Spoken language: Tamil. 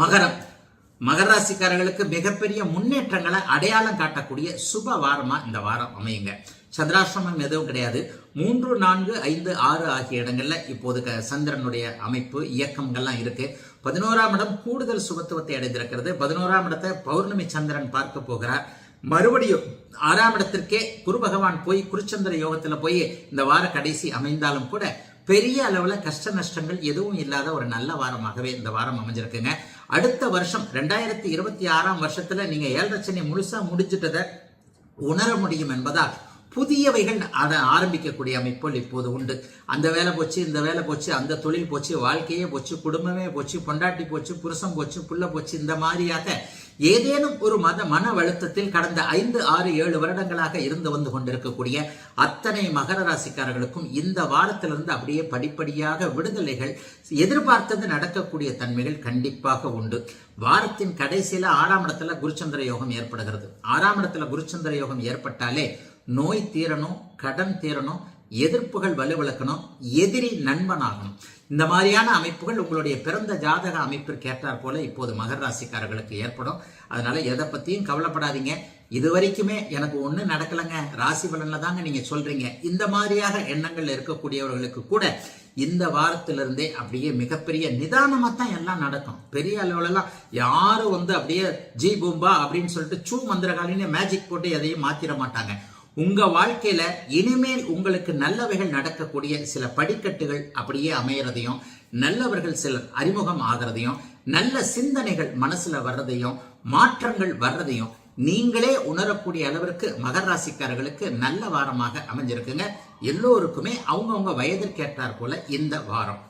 மகரம். மகர ராசிக்காரர்களுக்கு மிகப்பெரிய முன்னேற்றங்களை அடையாளம் காட்டக்கூடிய சுப வாரமா இந்த வாரம் அமையுங்க. சந்திராசிரமம் எதுவும் கிடையாது. மூன்று நான்கு ஐந்து ஆறு ஆகிய இடங்கள்ல இப்போது சந்திரனுடைய அமைப்பு இயக்கங்கள்லாம் இருக்கு. பதினோராம் இடம் கூடுதல் சுபத்துவத்தை அடைந்திருக்கிறது. பதினோராம் இடத்தை பௌர்ணமி சந்திரன் பார்க்க போகிறார். மறுபடியும் ஆறாம் இடத்திற்கே குரு பகவான் போய் குருச்சந்திர யோகத்துல போய் இந்த வார கடைசி அமைந்தாலும் கூட பெரிய அளவுல கஷ்ட நஷ்டங்கள் எதுவும் இல்லாத ஒரு நல்ல வாரமாகவே இந்த வாரம் அமைஞ்சிருக்குங்க. அடுத்த வருஷம் ரெண்டாயிரத்தி இருபத்தி ஆறாம் வருஷத்துல நீங்க ஏழரை சனி முழுசா முடிச்சிட்டதை உணர முடியும் என்பதால் புதியவைகள் அதை ஆரம்பிக்கக்கூடிய அமைப்புகள் இப்போது உண்டு. அந்த வேலை போச்சு இந்த வேலை போச்சு அந்த தொழில் போச்சு வாழ்க்கையே போச்சு குடும்பமே போச்சு பொண்டாட்டி போச்சு புருஷம் போச்சு புள்ள போச்சு இந்த மாதிரியாக ஏதேனும் ஒரு மத மன வழுத்தத்தில் கடந்த ஐந்து ஆறு ஏழு வருடங்களாக இருந்து வந்து கொண்டிருக்கக்கூடிய அத்தனை மகர ராசிக்காரர்களுக்கும் இந்த வாரத்திலிருந்து அப்படியே படிப்படியாக விடுதலைகள் எதிர்பார்த்தது நடக்கக்கூடிய தன்மைகள் கண்டிப்பாக உண்டு. வாரத்தின் கடைசியில ஆறாம் இடத்துல குருச்சந்திர யோகம் ஏற்படுகிறது. ஆறாம் இடத்துல குருச்சந்திர யோகம் ஏற்பட்டாலே நோய் தீரணும் கடன் தீரணும் எதிர்ப்புகள் வலுவிளக்கணும் எதிரி நண்பனாகணும். இந்த மாதிரியான அமைப்புகள் உங்களுடைய பிறந்த ஜாதக அமைப்பிற்கு ஏற்றார் போல இப்போது மகர ராசிக்காரர்களுக்கு ஏற்படும். அதனால எதை பத்தியும் கவலைப்படாதீங்க. இது வரைக்குமே எனக்கு ஒன்றும் நடக்கலைங்க. ராசி பலனில் தாங்க நீங்கள் சொல்கிறீங்க இந்த மாதிரியாக எண்ணங்கள் இருக்கக்கூடியவர்களுக்கு கூட இந்த வாரத்திலிருந்தே அப்படியே மிகப்பெரிய நிதானமாக தான் எல்லாம் நடக்கும். பெரிய அளவுலலாம் யாரும் வந்து அப்படியே ஜி பூம்பா அப்படின்னு சொல்லிட்டு சூ மந்திரகாலின்னு மேஜிக் போட்டு எதையும் மாற்றிட மாட்டாங்க. உங்க வாழ்க்கையில இனிமேல் உங்களுக்கு நல்லவைகள் நடக்கக்கூடிய சில படிக்கட்டுகள் அப்படியே அமையறதையும் நல்லவர்கள் சிலர் அறிமுகம் ஆகிறதையும் நல்ல சிந்தனைகள் மனசுல வர்றதையும் மாற்றங்கள் வர்றதையும் நீங்களே உணரக்கூடிய அளவிற்கு மகர ராசிக்காரர்களுக்கு நல்ல வாரமாக அமைஞ்சிருக்குங்க. எல்லோருக்குமே அவங்கவுங்க வயதிற்கேற்றார் போல இந்த வாரம்.